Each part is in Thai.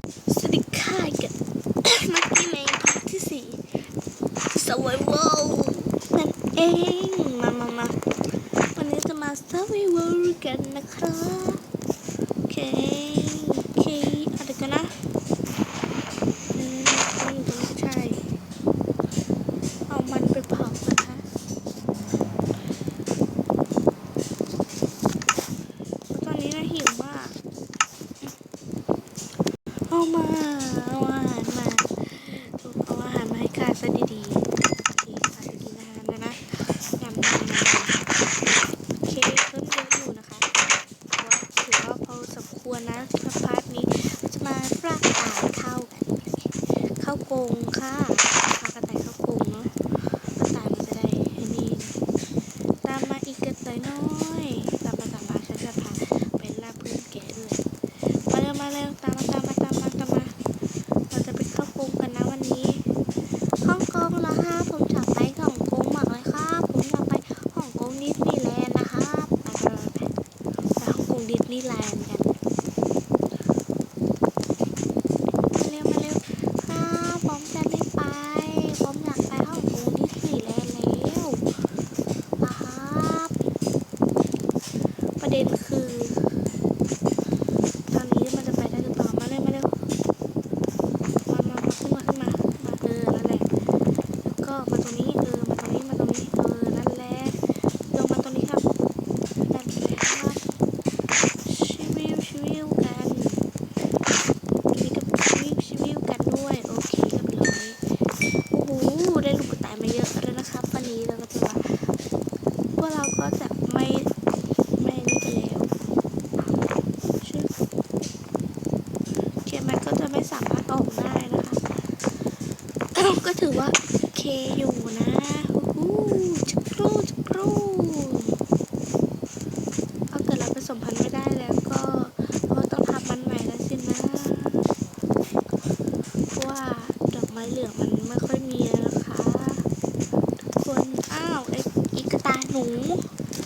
สวัสดีค่ะกับมักกีเมงพาร์ทที่สี่สวายเวลนั่นเองมามามาวันนี้จะมาสวายเวลกันนะครับโอเค โอเคเอาเดี๋ยวกันนะเออมันอยู่ตรงนี้ใช่ เอามันไปเผากันนะตอนนี้นะหิวมาก เอามาเอาอาหารมาเอาอาหารมาให้ข้าซะดีๆโอเคข้าจะกินอาหารแล้วนะยำยำยำโอเคเริ่มเยอะอยู่นะคะถือว่าพอสมควรนะสพาร์ทนี้จะมาปลากอาหายเข้ากันเข้ากงค่ะปลากระต่ายเข้ากรงเนาะกระต่ายมันจะได้ไอ้นี่ตามมาอีกกระต่ายน้อยตามมาตามมาฉันจะพาไปล่าเพื่อนแกะด้วย มาเร็วมาเร็วตามมาตามมาตามมาตามมา เราจะไปเข้ากรงกันนะวันนี้ฮ่องกงเหรอคะผมอยากไปฮ่องกงมากเลยครับผมอยากไปฮ่องกงดิสนีย์แลนด์นะครับไปไปไปไปไปฮ่องกงดิสนีย์แลนด์กันมาเร็วมาเร็วครับผมจะได้ไป ผมอยากไปฮ่องกงดิสนีย์แลนด์แล้วนะครับ ประเด็นคือ ตอนนี้มันจะไปได้หรือเปล่า มาเร็วมาเร็ว มามามาขึ้นมาขึ้นมา มาเออ นั่นแหละ แล้วก็มาตรงนี้ เออ มาตรงนี้ มาตรงนี้ เออ นั่นแหละ ลงมาตรงนี้ครับ นั่นแหละครับชิวิวชิวิวกันนี่ก็ชิวิวชิวิวกันด้วย โอเคเรียบร้อยโอ้โห ได้ลูกกระต่ายมา เยอะแล้วนะครับวันนี้เราก็จะว่าพวกเราก็จะไม่ไม่นี่กันแล้วชึบเคมันก็จะไม่สามารถออกได้นะคะก็ถือว่าเคอยู่นะฮู้จักรูจักรูเอาเกิดเราผสมพันธุ์ไม่ได้แล้วก็ก็ต้องทำมันใหม่แล้วสินะ เพราะว่าดอกไม้เหลืองมันไม่ค่อยมีแล้ว หนู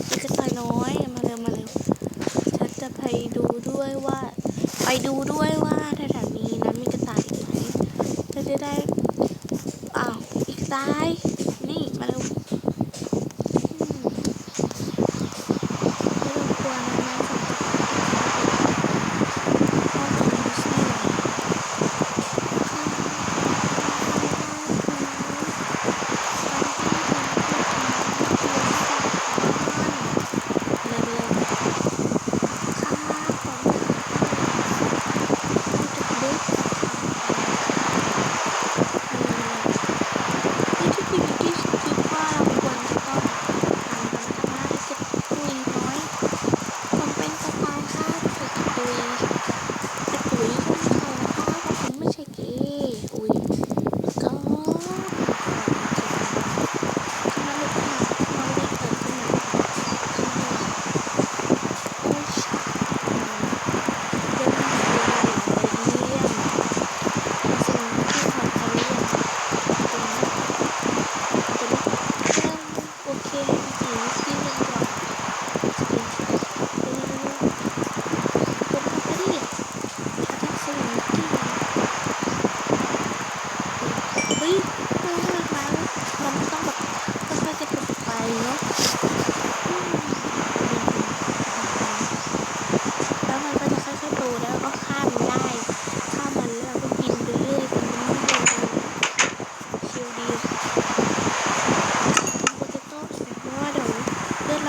มินกระตายน้อยมาเร็วมาเร็วฉันจะไปดูด้วยว่า ไปดูด้วยว่าแถวนี้นั้นมีกระต่ายไหมจะได้อ้าวอีกซ้าย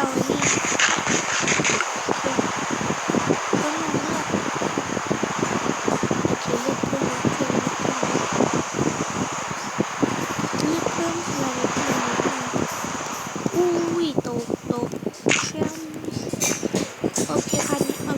เราเนี่ยอุ้ยตกตกเชื่อมโอเคคันนี้เอา